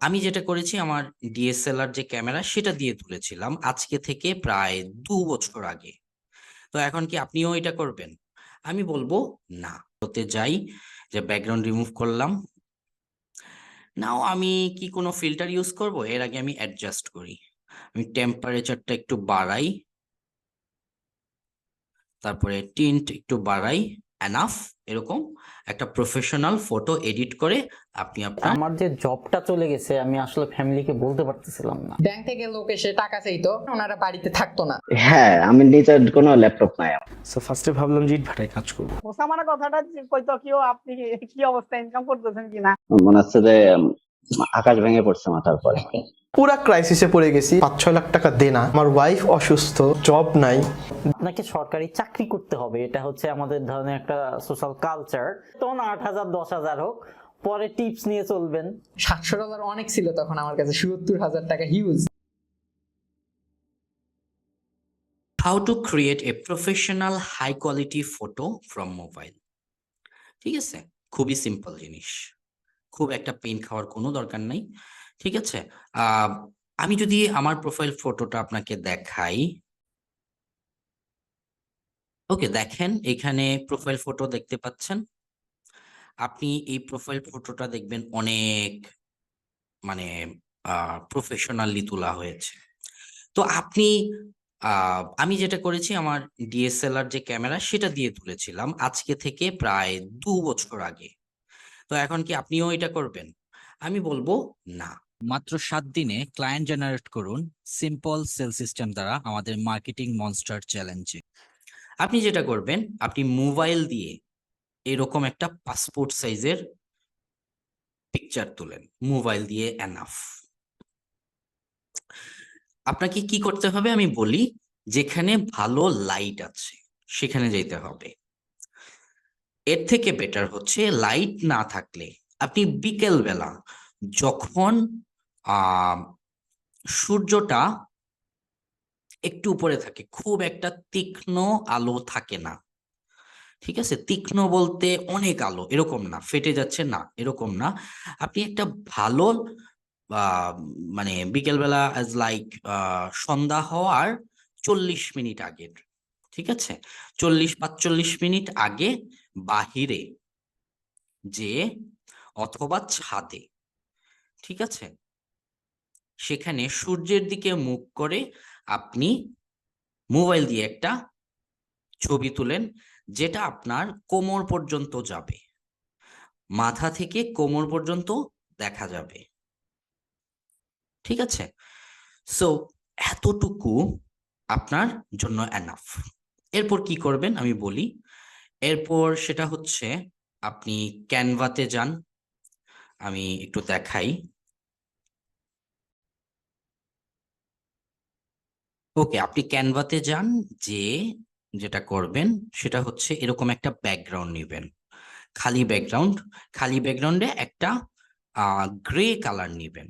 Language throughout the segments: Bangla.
আমি যেটা করেছি আমার ডিএসএলআর যে ক্যামেরা সেটা দিয়ে তুলেছিলাম আজকে থেকে প্রায় দু বছর আগে। তো এখন কি আপনিও এটা করবেন? আমি বলব না। হতে যাই যে ব্যাকগ্রাউন্ড রিমুভ করলাম। নাও আমি কি কোনো ফিল্টার ইউজ করব? এর আগে আমি অ্যাডজাস্ট করি। আমি টেম্পারেচারটা একটু বাড়াই। তারপরে টিন্ট একটু বাড়াই। এনাফ এরকম একটা প্রফেশনাল ফটো এডিট করে আপনি আপনার আমার যে জবটা চলে গেছে আমি আসলে ফ্যামিলিকে বলতে পারতেছিলাম না। ব্যাংক থেকে লোক এসে টাকা চাইতো ওনারা বাড়িতে থাকতো না। হ্যাঁ আমি নিজের কোনো ল্যাপটপ নাই। আমার। সো ফার্স্টে ভাবলাম যে ইট ভাটায় কাজ করব। ওসামার কথাটা যে কইতো কিও আপনি কি- কি অবস্থা ইনকাম করতেছেন কিনা? মনে হচ্ছে যে উম, আকাশ ভেঙে পড়ছে মাথার পরে পুরা ক্রাইসিসে পড়ে গেছি পাঁচ ছয় লাখ টাকা দেনা আমার ওয়াইফ অসুস্থ জব নাই। আপনাকে সরকারি চাকরি করতে হবে এটা হচ্ছে আমাদের ধরনের একটা সোশ্যাল কালচার তখন আট হাজার দশ হাজার হোক পরে টিপস নিয়ে চলবেন। সাতশো ডলার অনেক ছিল তখন আমার কাছে সত্তর হাজার টাকা huge how to create a professional high quality photo from mobile ঠিক আছে? খুবই সিম্পল জিনিস। খুব একটা পেন খাওয়ার কোনো দরকার নাই, ঠিক আছে? আমি যদি আমার প্রোফাইল ফটোটা আপনাকে দেখাই। ওকে, দেখেন, এখানে প্রোফাইল ফটো দেখতে পাচ্ছেন? আপনি এই প্রোফাইল ফটোটা দেখবেন অনেক মানে প্রফেশনালি তোলা হয়েছে। তো আপনি আমি যেটা করেছি, আমার ডিএসএলআর যে ক্যামেরা, সেটা দিয়ে তুলেছিলাম আজকে থেকে প্রায় দু বছর আগে। তো এখন কি আপনিও এটা করবেন? আমি বলব না। মাত্র সাত দিনে ক্লায়েন্ট জেনারেট করুন সিম্পল সেল সিস্টেম দ্বারা আমাদের মার্কেটিং মনস্টার চ্যালেঞ্জে আপনি যেটা করবেন আপনি মোবাইল দিয়ে এরকম একটা পাসপোর্ট সাইজের পিকচার তুলেন। মোবাইল দিয়ে এনাফ আপনাকে কি করতে হবে আমি বলি যেখানে ভালো লাইট আছে সেখানে যেতে হবে। এর থেকে বেটার হচ্ছে লাইট না থাকলে। আপনি বিকেল বেলা যখন সূর্যটা একটু উপরে থাকে, খুব একটা তীক্ষ্ণ আলো থাকে না। ঠিক আছে? তীক্ষ্ণ বলতে অনেক আলো, এরকম না, ফেটে যাচ্ছে না, এরকম না। আপনি একটা ভালো মানে বিকেলবেলা অ্যাজ লাইক সন্ধ্যা হওয়ার চল্লিশ মিনিট আগের ঠিক আছে? চল্লিশ পাঁচচল্লিশ মিনিট আগে বাহিরে যে অথবা ছাদে, ঠিক আছে? সেখানে সূর্যের দিকে মুখ করে আপনি মোবাইল দিয়ে একটা ছবি তুলেন যেটা আপনার কোমর পর্যন্ত যাবে। মাথা থেকে কোমর পর্যন্ত দেখা যাবে। ঠিক আছে? সো এতটুকু আপনার জন্য এনাফ এরপর কি করবেন? আমি বলি, এরপর সেটা হচ্ছে আপনি ক্যানভাতে যান। আমি একটু দেখাই। ওকে, আপনি ক্যানভাতে যান যে যেটা করবেন, সেটা হচ্ছে এরকম একটা ব্যাকগ্রাউন্ড নেবেন। খালি ব্যাকগ্রাউন্ড, খালি ব্যাকগ্রাউন্ডে একটা গ্রে কালার নেবেন,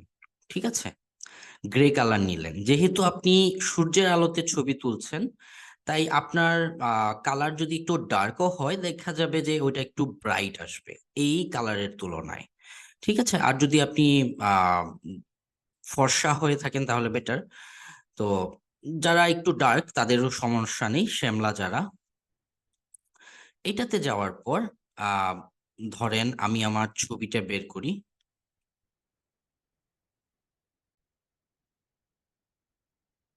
ঠিক আছে? গ্রে কালার নিলেন। যেহেতু আপনি সূর্যের আলোতে ছবি তুলছেন তাই আপনার কালার যদি একটু ডার্কও হয়, দেখা যাবে যে ওইটা একটু ব্রাইট আসবে এই কালারের তুলনায়। ঠিক আছে? আর যদি আপনি ফর্সা হয়ে থাকেন তাহলে বেটার তো যারা একটু ডার্ক তাদেরও সমস্যা নেই, শ্যামলা যারা। এটাতে যাওয়ার পর ধরেন আমি আমার ছবিটা বের করি।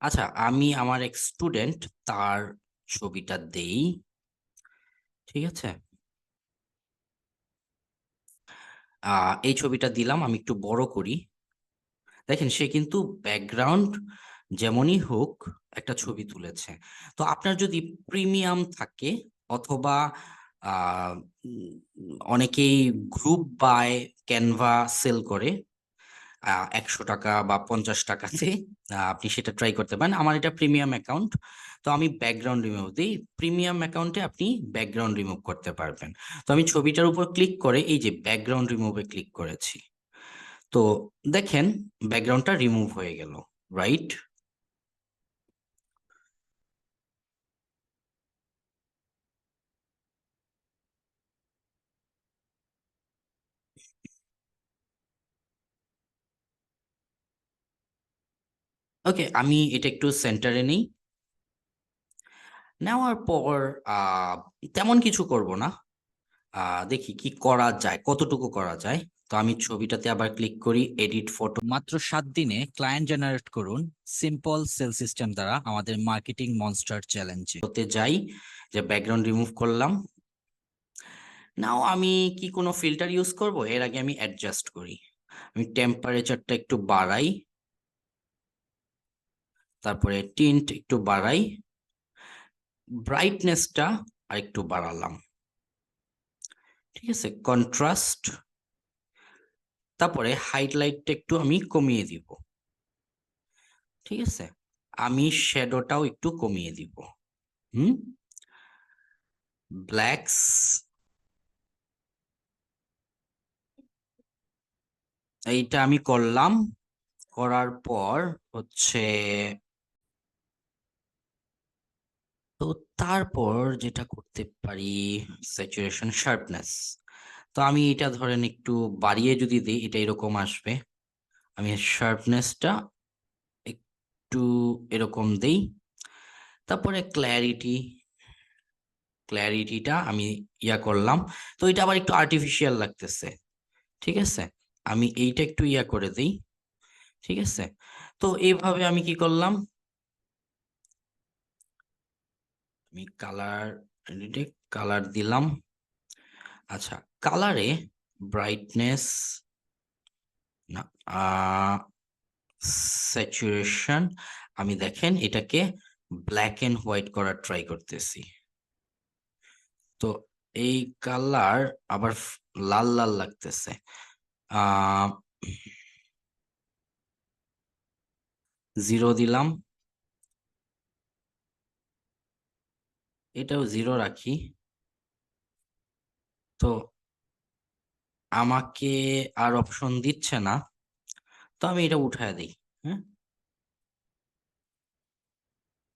আচ্ছা আমি আমার এক স্টুডেন্ট তার ছবিটা দেই, ঠিক আছে? এই ছবিটা দিলাম, আমি একটু বড় করি। দেখেন, সে কিন্তু ব্যাকগ্রাউন্ড যেমনই হোক একটা ছবি তুলেছে। তো আপনার যদি প্রিমিয়াম থাকে অথবা অনেকেই গ্রুপ বাই ক্যানভা সেল করে একশো টাকা বা পঞ্চাশ টাকাতে আপনি সেটা ট্রাই করতে পারেন। আমার এটা প্রিমিয়াম অ্যাকাউন্ট তো আমি ব্যাকগ্রাউন্ড রিমুভ দিই। প্রিমিয়াম অ্যাকাউন্টে আপনি ব্যাকগ্রাউন্ড রিমুভ করতে পারবেন। তো আমি ছবিটার উপর ক্লিক করে এই যে ব্যাকগ্রাউন্ড রিমুভে ক্লিক করেছি। তো দেখেন ব্যাকগ্রাউন্ডটা রিমুভ হয়ে গেল রাইট ওকে আমি এটা একটু সেন্টারে নেই। নেওয়ার পর তেমন কিছু করব না। দেখি কি করা যায়, কতটুকু করা যায়। তো আমি ছবিটাতে আবার ক্লিক করি এডিট ফটো মাত্র সাত দিনে ক্লায়েন্ট জেনারেট করুন সিম্পল সেল সিস্টেম দ্বারা আমাদের মার্কেটিং মনস্টার চ্যালেঞ্জে হতে যাই, যে ব্যাকগ্রাউন্ড রিমুভ করলাম। নাও আমি কি কোনো ফিল্টার ইউজ করব? এর আগে আমি অ্যাডজাস্ট করি। আমি টেম্পারেচারটা একটু বাড়াই। তারপরে টিন্ট একটু বাড়াই ব্রাইটনেসটা আর একটু বাড়ালাম। ঠিক আছে? কন্ট্রাস্ট তারপরে হাইলাইটটা একটু আমি কমিয়ে দিব। ঠিক আছে? আমি শ্যাডোটাও একটু কমিয়ে দিব। হুম? ব্ল্যাকস এইটা আমি করলাম। করার পর হচ্ছে তো তারপর যেটা করতে পারি স্যাচুরেশন শার্পনেস তো আমি এটা ধরেন একটু বাড়িয়ে যদি দিই, এটা এরকম আসবে। আমি শার্পনেসটা একটু এরকম দেই। তারপরে ক্ল্যারিটি ক্ল্যারিটিটা আমি ইয়া করলাম। তো এটা আবার একটু আর্টিফিশিয়াল লাগতেছে, ঠিক আছে? আমি এইটা একটু ইয়া করে দিই, ঠিক আছে? তো এইভাবে আমি কি করলাম? আমি কালার কালার দিলাম। আচ্ছা কালারে ব্রাইটনেস না স্যাচুরেশন আমি দেখেন এটাকে ব্ল্যাক এন্ড হোয়াইট করার ট্রাই করতেছি। তো এই কালার আবার লাল লাল লাগতেছে। আহ জিরো দিলাম। এটাও জিরো রাখি। তো আমাকে আর অপশন দিচ্ছে না। তো আমি এটা উঠায় দিই হ্যাঁ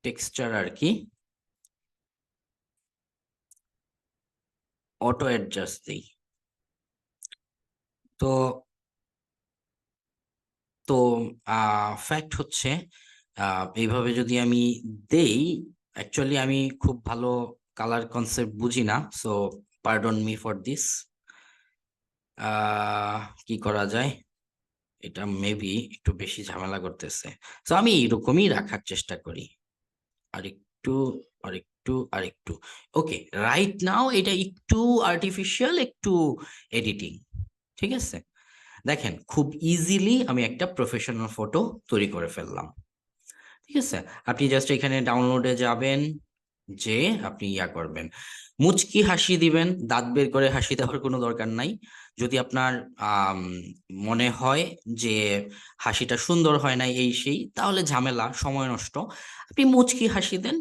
টেক্সচার আর কি। অটো অ্যাডজাস্ট দিই। তো তো ফ্যাক্ট হচ্ছে এইভাবে যদি আমি দেই অ্যাকচুয়ালি আমি খুব ভালো কালার কনসেপ্ট বুঝি না so pardon me for this কি করা যায়? এটা মেবি একটু বেশি ঝামেলা করতেছে। তো আমি এরকমই রাখার চেষ্টা করি। আর একটু আর একটু আর একটু ওকে রাইট নাও এটা একটু আর্টিফিশিয়াল একটু এডিটিং ঠিক আছে? দেখেন, খুব ইজিলি আমি একটা প্রফেশনাল ফটো তৈরি করে ফেললাম। ঠিক আছে? আপনি জাস্ট এখানে ডাউনলোডে যাবেন যে আপনি ইয়া করবেন। মুচকি হাসি দিবেন, দাঁত বের করে হাসি দেওয়ার কোনো দরকার নাই। যদি আপনার মনে হয় যে হাসিটা সুন্দর হয় না এই সেই, তাহলে ঝামেলা, সময় নষ্ট। আপনি মুচকি হাসি দেন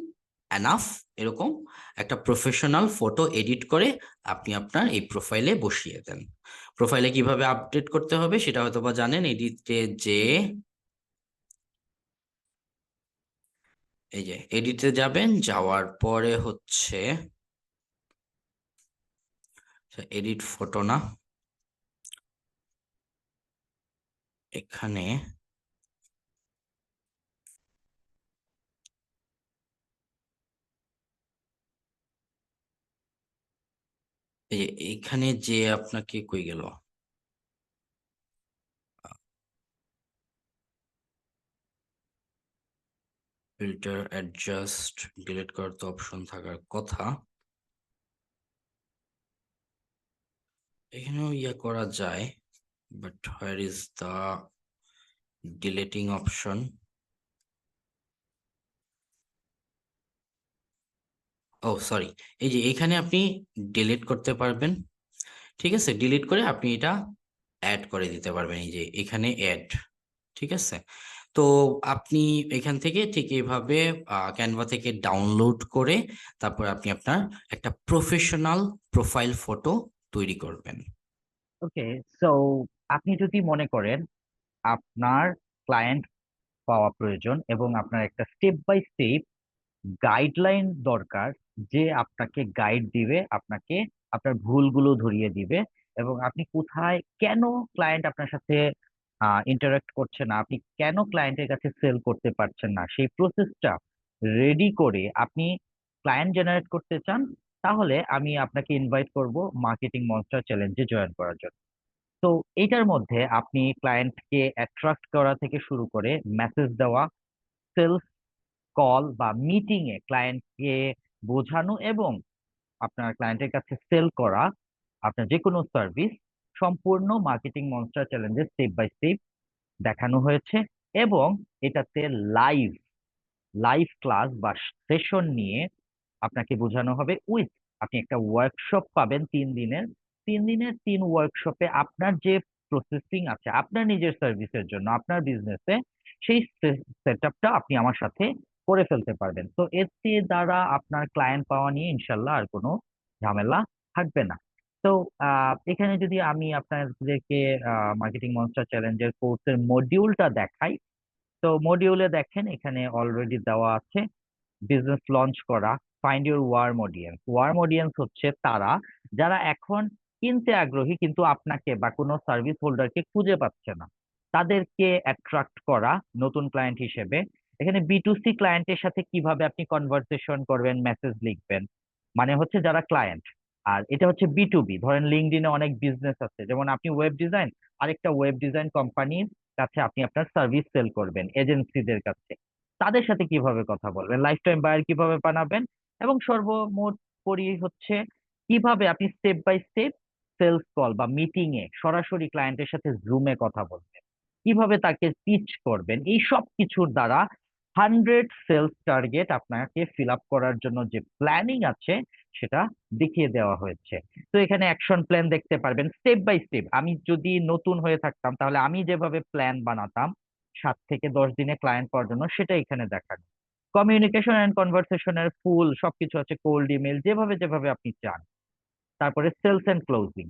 এনাফ এরকম একটা প্রফেশনাল ফটো এডিট করে আপনি আপনার এই প্রোফাইলে বসিয়ে দেন। প্রোফাইলে কীভাবে আপডেট করতে হবে সেটা হয়তো বা জানেন এডিটে যে এই যে এডিটে যাবেন, যাওয়ার পরে হচ্ছে এডিট ফটো না। এখানে এইখানে যে আপনাকে কই গেল? ফিল্টার অ্যাডজাস্ট ডিলিট করার তো অপশন থাকার কথা। এখানেও ইয়া করা যায় but where is the deleting option oh sorry এই যে এখানে আপনি ডিলিট করতে পারবেন, ঠিক আছে? ডিলিট করে আপনি এটা অ্যাড করে দিতে পারবেন, এই যে এখানে অ্যাড ঠিক আছে? তো আপনি এখান থেকে ঠিক এইভাবে ক্যানভা থেকে ডাউনলোড করে তারপর আপনি আপনার একটা প্রফেশনাল প্রোফাইল ফটো তৈরি করবেন। ওকে সো আপনি যদি মনে করেন আপনার ক্লায়েন্ট পাওয়া প্রয়োজন এবং আপনার একটা স্টেপ বাই স্টেপ গাইডলাইন দরকার যে আপনাকে গাইড দিবে, আপনাকে আপনার ভুলগুলো ধরিয়ে দিবে এবং আপনি কোথায় কেন ক্লায়েন্ট আপনার সাথে ইন্টারাক্ট করছে না। আপনি কেন ক্লায়েন্টের কাছে সেল করতে পারছেন না? সেই প্রসেসটা রেডি করে আপনি ক্লায়েন্ট জেনারেট করতে চান, তাহলে আমি আপনাকে ইনভাইট করব মার্কেটিং মনস্টার চ্যালেঞ্জে জয়েন করার জন্য। তো এইটার মধ্যে আপনি ক্লায়েন্টকে অ্যাট্রাক্ট করা থেকে শুরু করে মেসেজ দেওয়া সেলস কল বা মিটিং এ ক্লায়েন্টকে বোঝানো এবং আপনার ক্লায়েন্টের কাছে সেল করা, আপনার যে কোনো সার্ভিস সম্পূর্ণ মার্কেটিং মনস্টার চ্যালেঞ্জে স্টেপ বাই স্টেপ দেখানো হয়েছে এবং এটাতে লাইভ লাইভ ক্লাস বা সেশন নিয়ে আপনাকে বোঝানো হবে উইথ আপনি একটা ওয়ার্কশপ পাবেন তিন দিনের। তিন দিনের তিন ওয়ার্কশপে আপনার যে প্রসেসিং আছে, আপনার নিজের সার্ভিসের জন্য, আপনার বিজনেসে সেই সেট আপটা আপনি আমার সাথে করে ফেলতে পারবেন। তো এতে দ্বারা আপনার ক্লায়েন্ট পাওয়া নিয়ে ইনশাল্লাহ আর কোনো ঝামেলা থাকবে না। তো এখানে যদি আমি আপনাদেরকে মার্কেটিং মনস্টার চ্যালেঞ্জের কোর্সের মডিউলটা দেখাই, তো মডিউলে দেখেন, এখানে অলরেডি দেওয়া আছে বিজনেস লঞ্চ করা find your warm audience warm audience হচ্ছে তারা যারা এখন কিনতে আগ্রহী, কিন্তু আপনাকে বা কোনো সার্ভিস হোল্ডারকে খুঁজে পাচ্ছে না। তাদেরকে অ্যাট্রাক্ট করা নতুন ক্লায়েন্ট হিসেবে। এখানে বি টু সি ক্লায়েন্টের সাথে কীভাবে আপনি কনভারসেশন করবেন মেসেজ লিখবেন মানে হচ্ছে যারা ক্লায়েন্ট আর এটা হচ্ছে বি টু বি ধরেন লিঙ্কডিনে অনেক বিজনেস আছে, যেমন আপনি ওয়েব ডিজাইন আরেকটা ওয়েব ডিজাইন কোম্পানির কাছে আপনি আপনার সার্ভিস সেল করবেন এজেন্সিদের কাছে। তাদের সাথে কীভাবে কথা বলবেন? লাইফ টাইম বায়ার কীভাবে বানাবেন? এবং সর্বমোট করি হচ্ছে কীভাবে আপনি step by step sales call বা মিটিং এ সরাসরি ক্লায়েন্টের সাথে জুমে কথা বলবেন। কীভাবে তাকে পিচ করবেন? এই সব কিছুর দ্বারা হান্ড্রেড সেলস টার্গেট আপনাকে ফিল আপ করার জন্য যে প্ল্যানিং আছে সেটা দেখিয়ে দেওয়া হয়েছে। তো এখানে অ্যাকশন প্ল্যান দেখতে পারবেন স্টেপ বাই স্টেপ আমি যদি নতুন হয়ে থাকতাম, তাহলে আমি যেভাবে প্ল্যান বানাতাম, সাত থেকে দশ দিনে ক্লায়েন্ট পাওয়ার জন্য, সেটা এখানে দেখানো। কমিউনিকেশন অ্যান্ড কনভারসেশনের ফুল সবকিছু আছে কোল্ড ইমেল যেভাবে যেভাবে আপনি চান। তারপরে সেলস এন্ড ক্লোজিং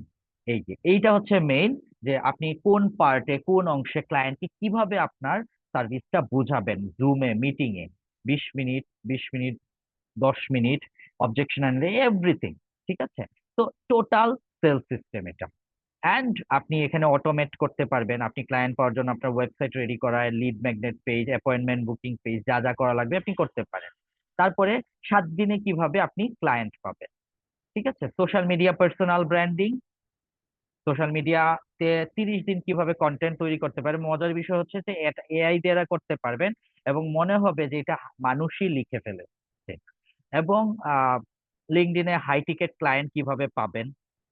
এই যে, এইটা হচ্ছে মেইন যে আপনি কোন পার্টে কোন অংশে ক্লায়েন্টকে কীভাবে আপনার সার্ভিসটা বুঝাবেন জুমে মিটিং এ বিশ মিনিট বিশ মিনিট, দশ মিনিট অবজেকশন আনলে এভরিথিং ঠিক আছে? তো টোটাল সেল সিস্টেম এটা। অ্যান্ড আপনি এখানে অটোমেট করতে পারবেন। আপনি ক্লায়েন্ট পাওয়ার জন্য আপনার ওয়েবসাইট রেডি করা lead magnet page appointment booking page যা যা করা লাগবে আপনি করতে পারেন। তারপরে সাত দিনে কীভাবে আপনি ক্লায়েন্ট পাবেন, ঠিক আছে? Social media personal branding social মিডিয়াতে তিরিশ দিন কীভাবে কন্টেন্ট তৈরি করতে পারে মজার বিষয় হচ্ছে যে এআই দ্বারা করতে পারবেন এবং মনে হবে যে এটা মানুষই লিখে ফেলেছে। এবং লিঙ্কডিনে হাই টিকেট ক্লায়েন্ট কীভাবে পাবেন?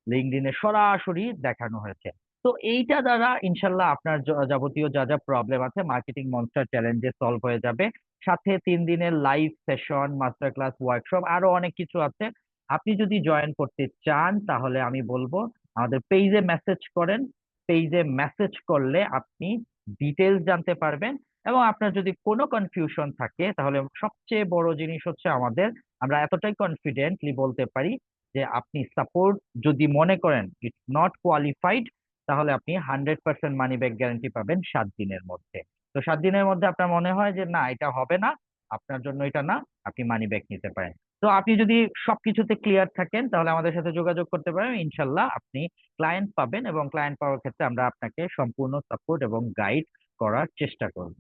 লিঙ্কডিনে সরাসরি দেখানো হয়েছে। তো এইটা দ্বারা ইনশাল্লাহ আপনার যাবতীয় যা যা প্রবলেম আছে মার্কেটিং মনস্টার চ্যালেঞ্জে সলভ হয়ে যাবে। সাথে তিন দিনের live session master class workshop আরও অনেক কিছু আছে। আপনি যদি জয়েন করতে চান, তাহলে আমি বলব আমাদের পেজে মেসেজ করেন। পেজে মেসেজ করলে আপনি ডিটেলস জানতে পারবেন এবং আপনার যদি কোনো কনফিউশন থাকে, তাহলে সবচেয়ে বড় জিনিস হচ্ছে আমাদের আমরা এতটাই কনফিডেন্টলি বলতে পারি যে আপনি সাপোর্ট যদি মনে করেন ইটস নট কোয়ালিফাইড তাহলে আপনি hundred percent money back guarantee পাবেন সাত দিনের মধ্যে। তো সাত দিনের মধ্যে আপনার মনে হয় যে না, এটা হবে না, আপনার জন্য এটা না, আপনি মানি ব্যাক নিতে পারেন। তো আপনি যদি সবকিছুতে ক্লিয়ার থাকেন, তাহলে আমাদের সাথে যোগাযোগ করতে পারেন। ইনশাল্লাহ আপনি ক্লায়েন্ট পাবেন এবং ক্লায়েন্ট পাওয়ার ক্ষেত্রে আমরা আপনাকে সম্পূর্ণ সাপোর্ট এবং গাইড করার চেষ্টা করব।